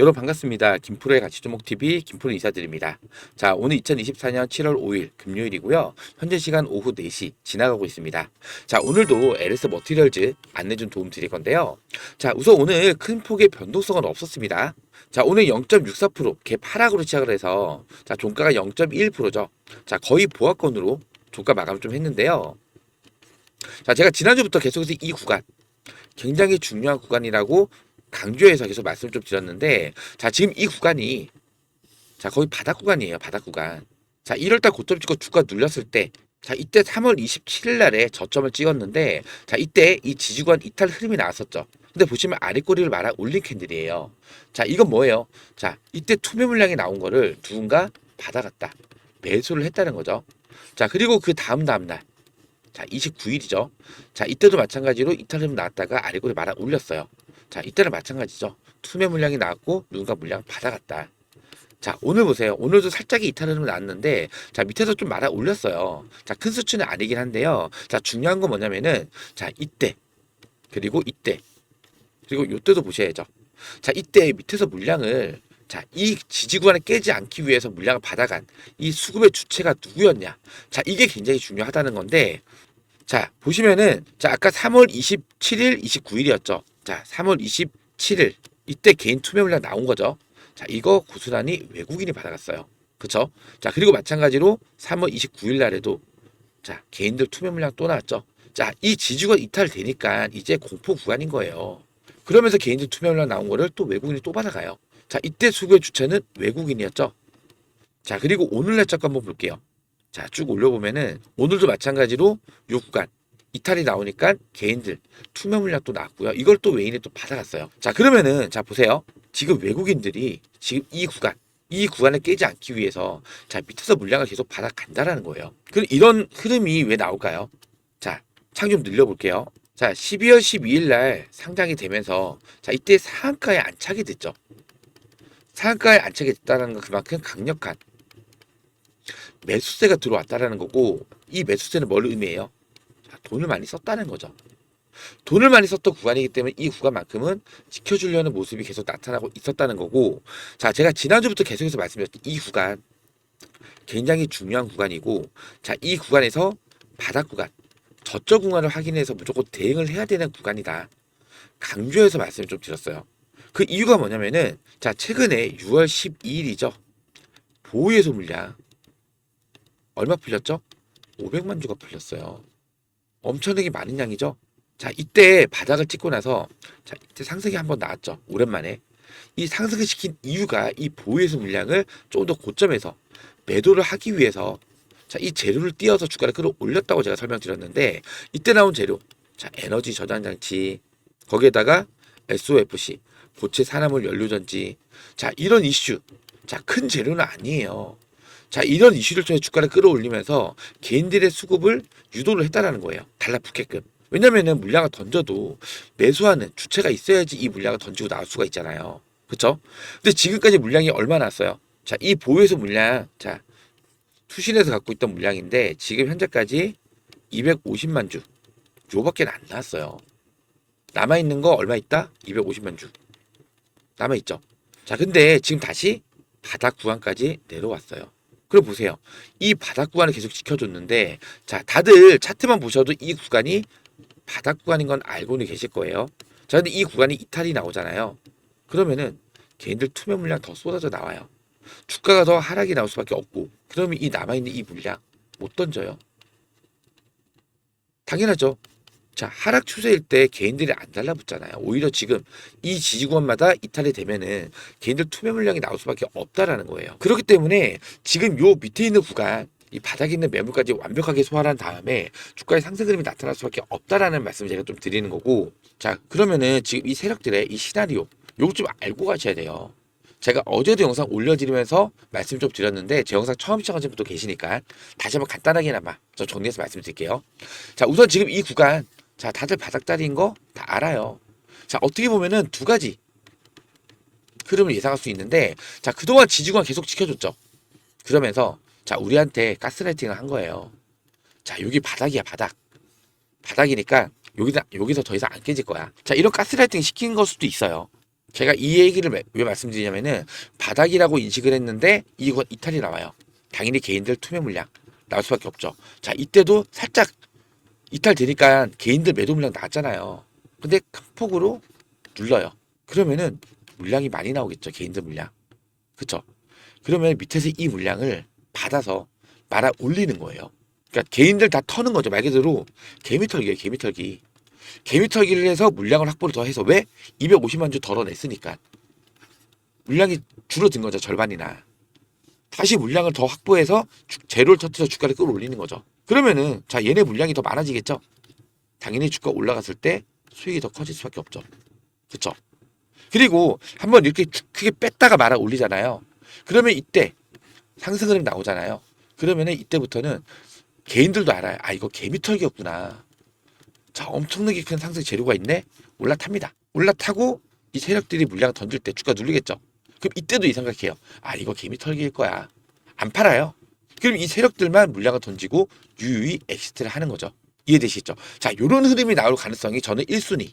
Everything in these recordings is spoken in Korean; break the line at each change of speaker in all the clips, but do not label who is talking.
여러분 반갑습니다. 김프로의 가치주목TV 김프로 인사드립니다. 자, 오늘 2024년 7월 5일 금요일이고요. 현재 시간 오후 4시 지나가고 있습니다. 자, 오늘도 LS 머티리얼즈 안내 좀 도움 드릴 건데요. 자, 우선 오늘 큰 폭의 변동성은 없었습니다. 자, 오늘 0.64%, 갭 하락으로 시작을 해서 자, 종가가 0.1%죠. 자, 거의 보합권으로 종가 마감을 좀 했는데요. 자, 제가 지난주부터 계속해서 이 구간 굉장히 중요한 구간이라고 강조해서 계속 말씀 좀 드렸는데 자 지금 이 구간이 자 거의 바닥 구간이에요 바닥 구간. 자 1월달 고점 찍고 주가 눌렸을 때 자 이때 3월 27일 날에 저점을 찍었는데 자 이때 이 지지구간 이탈 흐름이 나왔었죠. 근데 보시면 아래 꼬리를 말아 올린 캔들이에요. 자 이건 뭐예요? 자 이때 투매 물량이 나온 거를 누군가 받아갔다. 매수를 했다는 거죠. 자 그리고 그 다음 다음 날 자, 29일이죠. 자, 이때도 마찬가지로 이탈 흐름 나왔다가 아래골에 말아 올렸어요. 자, 이때는 마찬가지죠. 투매 물량이 나왔고 누군가 물량 받아갔다. 자, 오늘 보세요. 오늘도 살짝의 이탈 흐름 나왔는데 자, 밑에서 좀 말아 올렸어요. 자, 큰 수치는 아니긴 한데요. 자, 중요한 건 뭐냐면은 자, 이때 그리고 이때 그리고 요때도 보셔야죠. 자, 이때 밑에서 물량을 자, 이 지지구간을 깨지 않기 위해서 물량을 받아간 이 수급의 주체가 누구였냐? 자, 이게 굉장히 중요하다는 건데 자, 보시면은, 자, 아까 3월 27일, 29일이었죠. 자, 3월 27일. 이때 개인 투매 물량 나온 거죠. 자, 이거 고스란히 외국인이 받아갔어요. 그쵸? 자, 그리고 마찬가지로 3월 29일 날에도, 자, 개인들 투매 물량 또 나왔죠. 자, 이 지주가 이탈되니까 이제 공포 구간인 거예요. 그러면서 개인들 투매 물량 나온 거를 또 외국인이 또 받아가요. 자, 이때 수급의 주체는 외국인이었죠. 자, 그리고 오늘 날짜거 한번 볼게요. 자, 쭉 올려보면은 오늘도 마찬가지로 요 구간 이탈이 나오니까 개인들 투명 물량 또 나왔고요. 이걸 또 외인이 또 받아갔어요. 자, 그러면은 자 보세요. 지금 외국인들이 지금 이 구간 이 구간을 깨지 않기 위해서 자 밑에서 물량을 계속 받아간다라는 거예요. 그럼 이런 흐름이 왜 나올까요? 자, 창 좀 늘려볼게요. 자, 12월 12일 날 상장이 되면서 자 이때 상한가에 안착이 됐죠. 상한가에 안착이 됐다는 건 그만큼 강력한 매수세가 들어왔다라는 거고 이 매수세는 뭘 의미해요? 자, 돈을 많이 썼다는 거죠. 돈을 많이 썼던 구간이기 때문에 이 구간만큼은 지켜주려는 모습이 계속 나타나고 있었다는 거고 자 제가 지난주부터 계속해서 말씀드렸던 이 구간 굉장히 중요한 구간이고 자 이 구간에서 바닥 구간 저점 구간을 확인해서 무조건 대응을 해야 되는 구간이다 강조해서 말씀을 좀 드렸어요 그 이유가 뭐냐면은 자 최근에 6월 12일이죠 보호예소 물량 얼마 풀렸죠? 500만 주가 풀렸어요. 엄청나게 많은 양이죠? 자, 이때 바닥을 찍고 나서, 자, 이때 상승이 한번 나왔죠. 오랜만에. 이 상승을 시킨 이유가 이 보유에서 물량을 좀 더 고점에서 매도를 하기 위해서 자, 이 재료를 띄어서 주가를 끌어올렸다고 제가 설명드렸는데, 이때 나온 재료, 자, 에너지 저장 장치, 거기에다가 SOFC, 고체 산화물 연료전지, 자, 이런 이슈, 자, 큰 재료는 아니에요. 자, 이런 이슈를 통해 주가를 끌어올리면서 개인들의 수급을 유도를 했다라는 거예요. 달라붙게끔. 왜냐면은 물량을 던져도 매수하는 주체가 있어야지 이 물량을 던지고 나올 수가 있잖아요. 그쵸? 근데 지금까지 물량이 얼마 났어요? 자, 이 보유에서 물량, 자, 투신에서 갖고 있던 물량인데 지금 현재까지 250만 주. 요밖에 안 나왔어요. 남아 있는 거 얼마 있다? 250만 주. 남아 있죠. 자, 근데 지금 다시 바닥 구간까지 내려왔어요. 그럼 보세요. 이 바닥 구간을 계속 지켜줬는데, 자, 다들 차트만 보셔도 이 구간이 바닥 구간인 건 알고는 계실 거예요. 자, 근데 이 구간이 이탈이 나오잖아요. 그러면은 개인들 투매 물량 더 쏟아져 나와요. 주가가 더 하락이 나올 수밖에 없고, 그러면 이 남아있는 이 물량 못 던져요. 당연하죠. 자, 하락 추세일 때 개인들이 안 달라붙잖아요. 오히려 지금 이 지지구간마다 이탈이 되면은 개인들 투매 물량이 나올 수밖에 없다라는 거예요. 그렇기 때문에 지금 요 밑에 있는 구간 이 바닥에 있는 매물까지 완벽하게 소화한 다음에 주가의 상승 흐름이 나타날 수밖에 없다라는 말씀을 제가 좀 드리는 거고 자 그러면은 지금 이 세력들의 이 시나리오 요거 좀 알고 가셔야 돼요. 제가 어제도 영상 올려드리면서 말씀 좀 드렸는데 제 영상 처음 시청하신 분도 계시니까 다시 한번 간단하게나마 좀 정리해서 말씀드릴게요. 자 우선 지금 이 구간 자, 다들 바닥다리인 거 다 알아요. 자, 어떻게 보면은 두 가지 흐름을 예상할 수 있는데, 자, 그동안 지지구간 계속 지켜줬죠. 그러면서, 자, 우리한테 가스라이팅을 한 거예요. 자, 여기 바닥이야, 바닥. 바닥이니까, 여기서, 여기서 더 이상 안 깨질 거야. 자, 이런 가스라이팅 시킨 걸 수도 있어요. 제가 이 얘기를 왜- 왜 말씀드리냐면은 바닥이라고 인식을 했는데 이건 이탈이 나와요. 당연히 개인들 투매 물량 나올 수밖에 없죠. 자 이때도 살짝 이탈되니까 개인들 매도 물량 나왔잖아요. 근데 큰 폭으로 눌러요. 그러면은 물량이 많이 나오겠죠. 개인들 물량. 그쵸? 그러면 밑에서 이 물량을 받아서 말아 올리는 거예요. 그러니까 개인들 다 터는 거죠. 말 그대로 개미털기예요. 개미털기. 개미털기를 해서 물량을 확보를 더 해서 왜 250만 주 덜어냈으니까 물량이 줄어든 거죠. 절반이나. 다시 물량을 더 확보해서 주- 재료를 터뜨려 주가를 끌어올리는 거죠. 그러면은 자 얘네 물량이 더 많아지겠죠. 당연히 주가 올라갔을 때 수익이 더 커질 수밖에 없죠. 그렇죠? 그리고 한번 이렇게 쭉 크게 뺐다가 말아 올리잖아요. 그러면 이때 상승 흐름 나오잖아요. 그러면은 이때부터는 개인들도 알아요. 아 이거 개미털기였구나. 자 엄청나게 큰 상승 재료가 있네. 올라탑니다. 올라타고 이 세력들이 물량 던질 때 주가 누르겠죠. 그럼 이때도 이 생각해요. 아 이거 개미털기일 거야. 안 팔아요. 그럼 이 세력들만 물량을 던지고 유유히 엑시트를 하는 거죠. 이해되시죠? 자, 요런 흐름이 나올 가능성이 저는 1순위.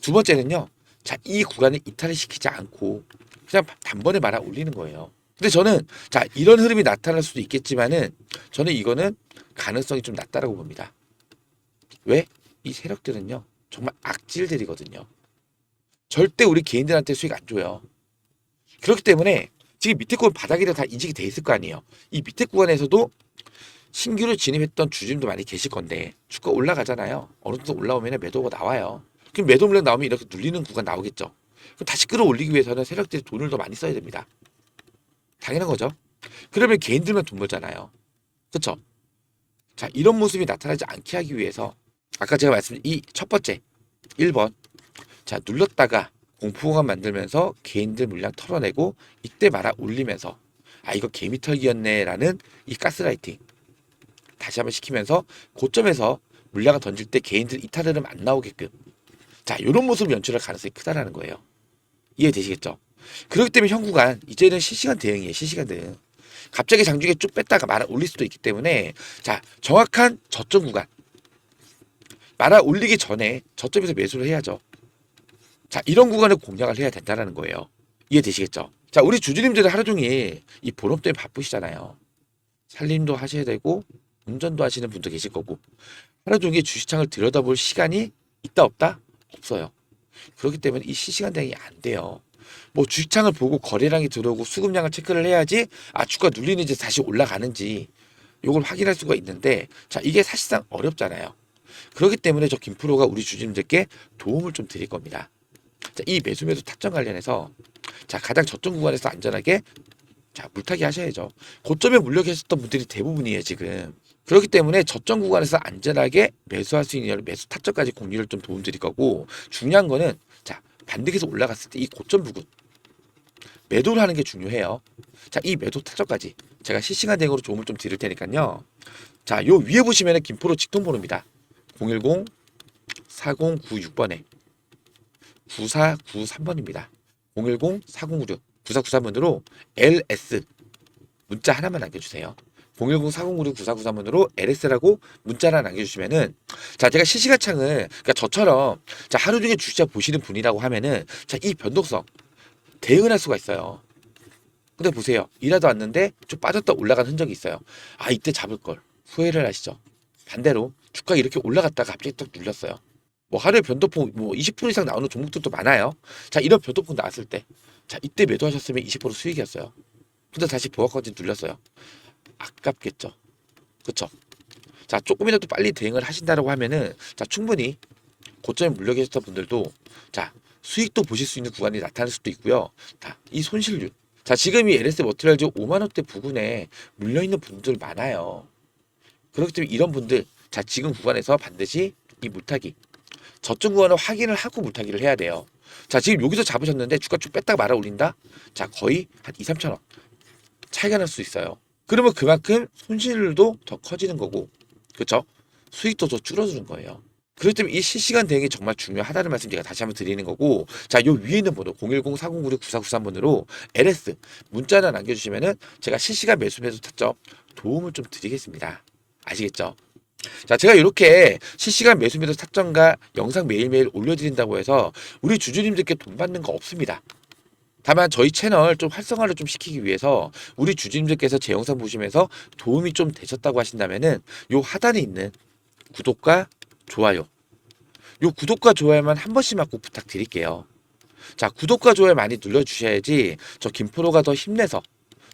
두 번째는요. 자, 이 구간을 이탈을 시키지 않고 그냥 단번에 말아 올리는 거예요. 근데 저는 자, 이런 흐름이 나타날 수도 있겠지만은 저는 이거는 가능성이 좀 낮다라고 봅니다. 왜? 이 세력들은요. 정말 악질들이거든요. 절대 우리 개인들한테 수익 안 줘요. 그렇기 때문에 지금 밑에 구간 바닥이라 다 인식이 돼 있을 거 아니에요. 이 밑에 구간에서도 신규로 진입했던 주주님도 많이 계실 건데 주가 올라가잖아요. 어느 정도 올라오면 매도가 나와요. 그럼 매도 물량 나오면 이렇게 눌리는 구간 나오겠죠. 그럼 다시 끌어올리기 위해서는 세력들이 돈을 더 많이 써야 됩니다. 당연한 거죠. 그러면 개인들만 돈 벌잖아요. 그렇죠? 자, 이런 모습이 나타나지 않게 하기 위해서 아까 제가 말씀드린 이 첫 번째 1번 자, 눌렀다가 공포감 만들면서 개인들 물량 털어내고 이때 말아 올리면서 아 이거 개미털기였네라는 이 가스라이팅 다시 한번 시키면서 고점에서 물량을 던질 때 개인들 이탈 흐름 안 나오게끔. 자 이런 모습 연출할 가능성이 크다라는 거예요. 이해되시겠죠? 그렇기 때문에 현구간 이제는 실시간 대응이에요 실시간 대응. 갑자기 장중에 쭉 뺐다가 말아 올릴 수도 있기 때문에 자 정확한 저점 구간. 말아 올리기 전에 저점에서 매수를 해야죠 자, 이런 구간을 공략을 해야 된다는 거예요. 이해되시겠죠? 자, 우리 주주님들은 하루 종일 이 본업 때문에 바쁘시잖아요. 살림도 하셔야 되고, 운전도 하시는 분도 계실 거고, 하루 종일 주식창을 들여다볼 시간이 있다 없다? 없어요. 그렇기 때문에 이 실시간 대응이 안 돼요. 뭐 주식창을 보고 거래량이 들어오고 수급량을 체크를 해야지 아 주가 눌리는지 다시 올라가는지 요걸 확인할 수가 있는데 자 이게 사실상 어렵잖아요. 그렇기 때문에 저 김프로가 우리 주주님들께 도움을 좀 드릴 겁니다. 자, 이 매수 매수 타점 관련해서 자 가장 저점 구간에서 안전하게 자 물타기 하셔야죠. 고점에 물려 계셨던 분들이 대부분이에요 지금. 그렇기 때문에 저점 구간에서 안전하게 매수할 수 있는 매수 타점까지 공유를 좀 도움드릴 거고 중요한 거는 자 반등해서 올라갔을 때 이 고점 부근 매도를 하는 게 중요해요. 자 이 매도 타점까지 제가 실시간 대응으로 도움을 좀 드릴 테니까요. 자 요 위에 보시면은 김포로 직통번호입니다. 010 4096번에 9493번입니다. 010-4096 9493번으로 LS 문자 하나만 남겨주세요. 010-4096-9493번으로 LS라고 문자를 남겨주시면은 자 제가 실시간 창을 그러니까 저처럼 자 하루 종일 주식자 보시는 분이라고 하면은 자 이 변동성 대응을 할 수가 있어요. 근데 보세요. 일하다 왔는데 좀 빠졌다 올라간 흔적이 있어요. 아 이때 잡을 걸 후회를 하시죠. 반대로 주가 이렇게 올라갔다가 갑자기 딱 눌렸어요. 뭐 하루에 변동폭 뭐 20% 이상 나오는 종목들도 많아요. 자 이런 변동폭 나왔을 때, 자 이때 매도하셨으면 20% 수익이었어요. 근데 다시 보합권지 눌렸어요. 아깝겠죠. 그쵸? 자 조금이라도 빨리 대응을 하신다라고 하면은 자 충분히 고점에 물려 계셨던 분들도 자 수익도 보실 수 있는 구간이 나타날 수도 있고요. 자 이 손실률. 자 지금 이 LS 머티리얼즈 5만 원대 부근에 물려 있는 분들 많아요. 그렇기 때문에 이런 분들 자 지금 구간에서 반드시 이 물타기 저점 구간을 확인을 하고 물타기를 해야 돼요. 자, 지금 여기서 잡으셨는데 주가 쭉 뺐다가 말아 올린다? 자, 거의 한 2, 3천 원 차이가 날 수 있어요. 그러면 그만큼 손실도 더 커지는 거고, 그렇죠? 수익도 더 줄어드는 거예요. 그렇기 때문에 이 실시간 대응이 정말 중요하다는 말씀 제가 다시 한번 드리는 거고, 자, 요 위에 있는 번호 010-4096-9493번으로 LS 문자 하나 남겨주시면은 제가 실시간 매수 매수 타점 도움을 좀 드리겠습니다. 아시겠죠? 자, 제가 이렇게 실시간 매수 매도 타점과 영상 매일매일 올려드린다고 해서 우리 주주님들께 돈 받는 거 없습니다. 다만 저희 채널 좀 활성화를 좀 시키기 위해서 우리 주주님들께서 제 영상 보시면서 도움이 좀 되셨다고 하신다면은 요 하단에 있는 구독과 좋아요 요 구독과 좋아요만 한 번씩만 꼭 부탁드릴게요. 자, 구독과 좋아요 많이 눌러주셔야지 저 김프로가 더 힘내서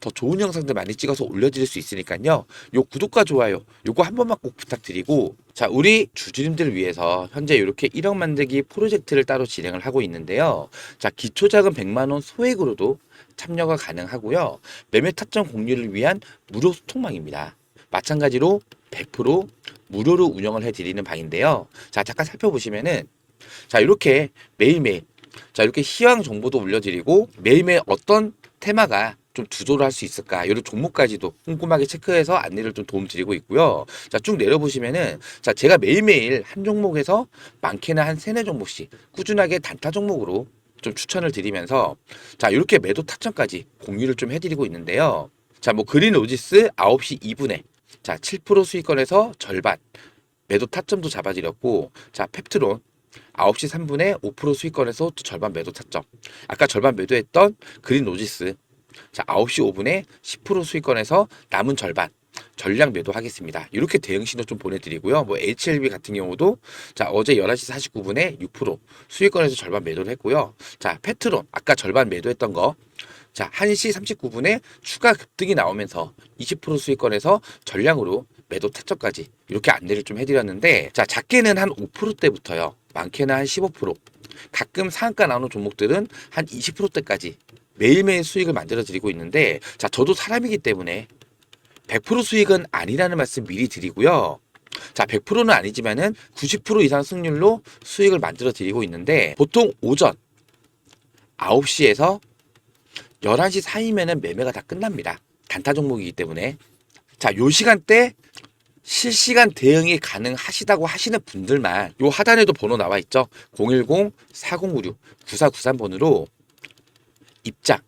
더 좋은 영상들 많이 찍어서 올려드릴 수 있으니까요. 요 구독과 좋아요 요거 한 번만 꼭 부탁드리고 자, 우리 주주님들을 위해서 현재 이렇게 1억 만들기 프로젝트를 따로 진행을 하고 있는데요. 자, 기초자금 100만 원 소액으로도 참여가 가능하고요. 매매 타점 공유를 위한 무료 소통망입니다. 마찬가지로 100% 무료로 운영을 해드리는 방인데요. 자, 잠깐 살펴보시면은 자, 이렇게 매일매일 자, 이렇게 시황 정보도 올려드리고 매일매일 어떤 테마가 좀 주도를 할 수 있을까 이런 종목까지도 꼼꼼하게 체크해서 안내를 좀 도움 드리고 있고요. 자, 쭉 내려보시면은 자, 제가 매일매일 한 종목에서 많게는 한 세네 종목씩 꾸준하게 단타 종목으로 좀 추천을 드리면서 자, 이렇게 매도 타점까지 공유를 좀 해드리고 있는데요. 자, 뭐 그린 오지스 9시 2분에 자, 7% 수익권에서 절반 매도 타점도 잡아드렸고 자, 펩트론 9시 3분에 5% 수익권에서 또 절반 매도 타점. 아까 절반 매도했던 그린 오지스 자, 9시 5분에 10% 수익권에서 남은 절반 전량 매도하겠습니다. 이렇게 대응 신호 좀 보내드리고요. 뭐 HLB 같은 경우도 자 어제 11시 49분에 6% 수익권에서 절반 매도를 했고요. 자 페트론 아까 절반 매도했던 거. 자 1시 39분에 추가 급등이 나오면서 20% 수익권에서 전량으로 매도 타점까지 이렇게 안내를 좀 해드렸는데 자 작게는 한 5%대부터요. 많게는 한 15% 가끔 상한가 나오는 종목들은 한 20%대까지 매일매일 수익을 만들어 드리고 있는데 자 저도 사람이기 때문에 100% 수익은 아니라는 말씀 미리 드리고요. 자, 100%는 아니지만은 90% 이상 승률로 수익을 만들어 드리고 있는데 보통 오전 9시에서 11시 사이면은 매매가 다 끝납니다. 단타 종목이기 때문에. 자, 요 시간대 실시간 대응이 가능하시다고 하시는 분들만 요 하단에도 번호 나와 있죠. 010-4096-9493번으로 입장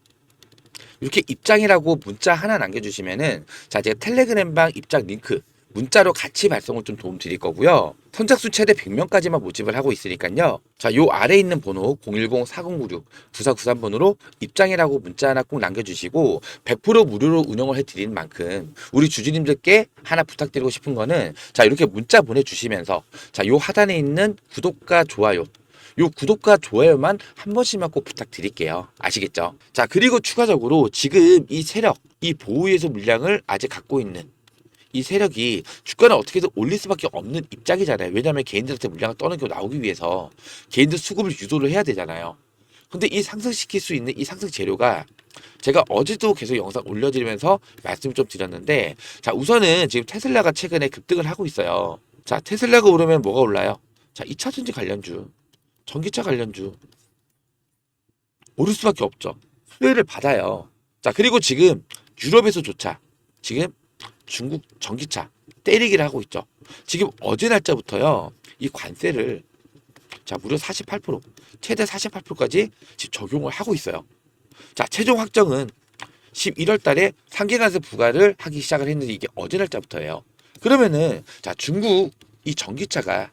이렇게 입장이라고 문자 하나 남겨주시면은 자 제가 텔레그램방 입장 링크 문자로 같이 발송을 좀 도움 드릴 거고요. 선착순 최대 100명까지만 모집을 하고 있으니까요. 자, 요 아래 있는 번호 010-4096-9493번으로 입장이라고 문자 하나 꼭 남겨주시고 100% 무료로 운영을 해드리는 만큼 우리 주주님들께 하나 부탁드리고 싶은 거는 자, 이렇게 문자 보내주시면서 자, 요 하단에 있는 구독과 좋아요 요 구독과 좋아요만 한 번씩만 꼭 부탁드릴게요. 아시겠죠? 자, 그리고 추가적으로 지금 이 세력, 이 보호예수 물량을 아직 갖고 있는 이 세력이 주가를 어떻게든 올릴 수밖에 없는 입장이잖아요. 왜냐하면 개인들한테 물량을 떠넘겨 나오기 위해서 개인들 수급을 유도를 해야 되잖아요. 근데 이 상승시킬 수 있는 이 상승 재료가 제가 어제도 계속 영상 올려드리면서 말씀을 좀 드렸는데 자 우선은 지금 테슬라가 최근에 급등을 하고 있어요. 자 테슬라가 오르면 뭐가 올라요? 자 2차전지 관련주 전기차 관련주 오를 수밖에 없죠. 수혜를 받아요. 자 그리고 지금 유럽에서조차 지금 중국 전기차 때리기를 하고 있죠. 지금 어제 날짜부터요 이 관세를 자 무려 48% 최대 48%까지 지금 적용을 하고 있어요. 자 최종 확정은 11월 달에 상계관세 부과를 하기 시작을 했는데 이게 어제 날짜부터예요. 그러면은 자 중국 이 전기차가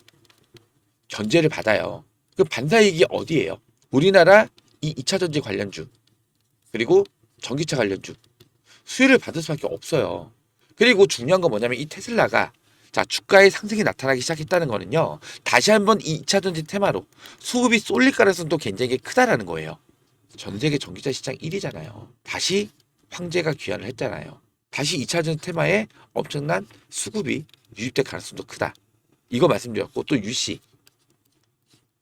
견제를 받아요. 그 반사이익이 어디예요? 우리나라 이 2차 전지 관련주 그리고 전기차 관련주 수혜를 받을 수밖에 없어요. 그리고 중요한 건 뭐냐면 이 테슬라가 자 주가의 상승이 나타나기 시작했다는 거는요. 다시 한번 이 2차 전지 테마로 수급이 쏠릴 가능성도 굉장히 크다라는 거예요. 전 세계 전기차 시장 1위잖아요. 다시 황제가 귀환을 했잖아요. 다시 2차 전지 테마에 엄청난 수급이 유입될 가능성도 크다. 이거 말씀드렸고 또 유씨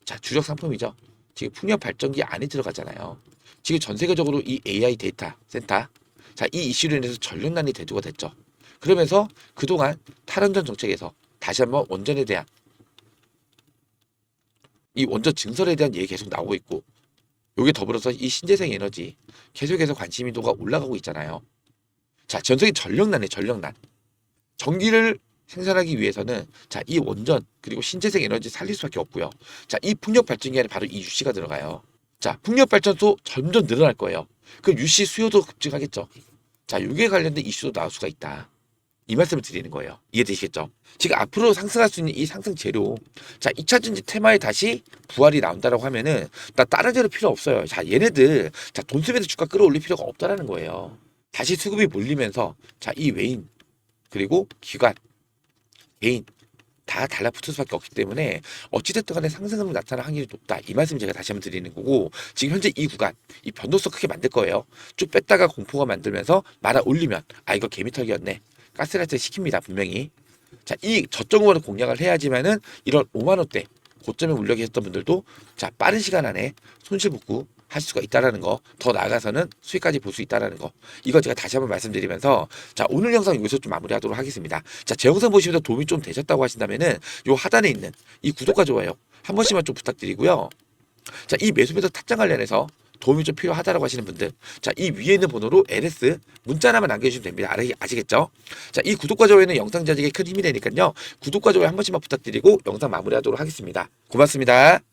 자, 주력 상품이죠. 지금 풍력 발전기 안에 들어가잖아요. 지금 전 세계적으로 이 AI 데이터 센터, 자, 이 이슈로 인해서 전력난이 대두가 됐죠. 그러면서 그동안 탈원전 정책에서 다시 한번 원전에 대한 이 원전 증설에 대한 얘기 계속 나오고 있고, 여기에 더불어서 이 신재생 에너지 계속해서 관심도가 올라가고 있잖아요. 자, 전 세계 전력난에 전력난. 전기를 생산하기 위해서는 자, 이 원전 그리고 신재생 에너지 살릴 수밖에 없고요. 자, 이 풍력 발전기 안에 바로 이 유씨가 들어가요. 자, 풍력 발전소 점점 늘어날 거예요. 그럼 유씨 수요도 급증하겠죠. 자, 이게 관련된 이슈도 나올 수가 있다. 이 말씀을 드리는 거예요. 이해되시겠죠? 지금 앞으로 상승할 수 있는 이 상승 재료. 자, 2차 전지 테마에 다시 부활이 나온다라고 하면은 나 다른 재료 필요 없어요. 자, 얘네들 자, 돈 쓰면서 주가 끌어올릴 필요가 없다라는 거예요. 다시 수급이 몰리면서 자, 이 외인 그리고 기관 개인 다 달라붙을 수밖에 없기 때문에 어찌됐든 간에 상승으로 나타날 확률이 높다. 이 말씀 제가 다시 한번 드리는 거고 지금 현재 이 구간 이 변동성 크게 만들 거예요. 쭉 뺐다가 공포가 만들면서 말아 올리면 아 이거 개미털기였네. 가스라이트 시킵니다 분명히. 자이 저점으로 공략을 해야지만은 이런 5만 원대 고점에 물려 계셨던 분들도 자 빠른 시간 안에 손실 복구 할 수가 있다라는 거, 더 나아가서는 수익까지 볼 수 있다라는 거. 이거 제가 다시 한번 말씀드리면서 자, 오늘 영상 여기서 좀 마무리하도록 하겠습니다. 자, 제 영상 보시면서 도움이 좀 되셨다고 하신다면은 요 하단에 있는 이 구독과 좋아요 한 번씩만 좀 부탁드리고요. 자, 이 매수매도 탑장 관련해서 도움이 좀 필요하다라고 하시는 분들, 자, 이 위에 있는 번호로 LS 문자 하나만 남겨주시면 됩니다. 아, 아시겠죠? 자, 이 구독과 좋아요는 영상 제작에 큰 힘이 되니까요. 구독과 좋아요 한 번씩만 부탁드리고 영상 마무리하도록 하겠습니다. 고맙습니다.